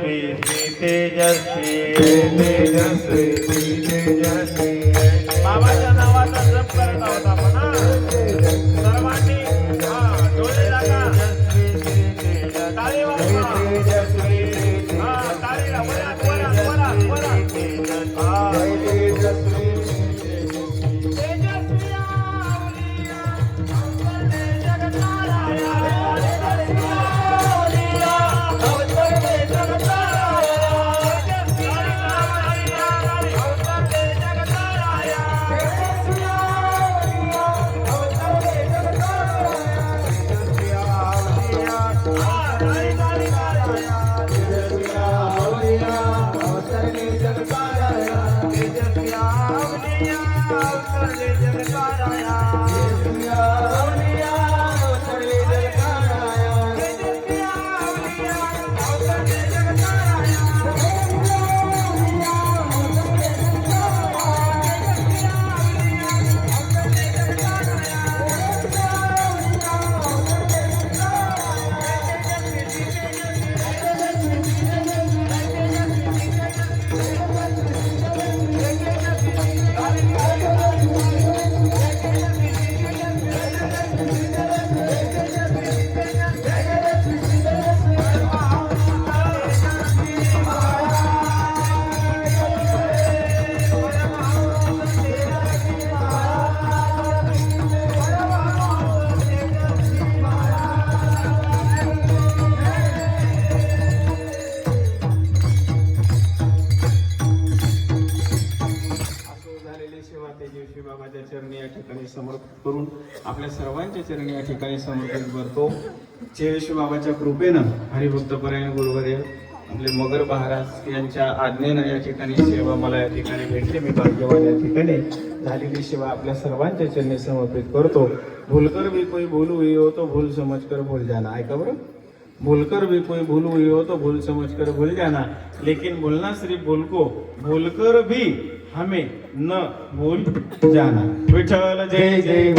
तेजस्वी तेजस्वी तेजस्वी बाबाच्या आवलिया, अवतरले जगताराया. तेजस्वी चरणी या ठिकाणी समर्पित करून आपल्या सर्वांच्या चरणी या ठिकाणी समर्पित करतो. चेरेश्वर बाबाच्या कृपेनं हरिभक्तपरायण गुरुवर्य आपले मगर महाराज यांच्या आज्ञेनं या ठिकाणी सेवा मला या ठिकाणी भेटली. मी भाग्यवान या ठिकाणी झालेली सेवा आपल्या सर्वांच्या चरणी समर्पित करतो. भूलकर मी कोई भूल हुई हो तो भूल समजकर भूल जाना. ऐका बरं? भूलकर भी कोई भूल हुई हो तो भूल समझ कर भूल जाना। लेकिन भूलना सिर्फ भूल को भूलकर भी हमें न भूल जाना। विठ्ठल जय जय.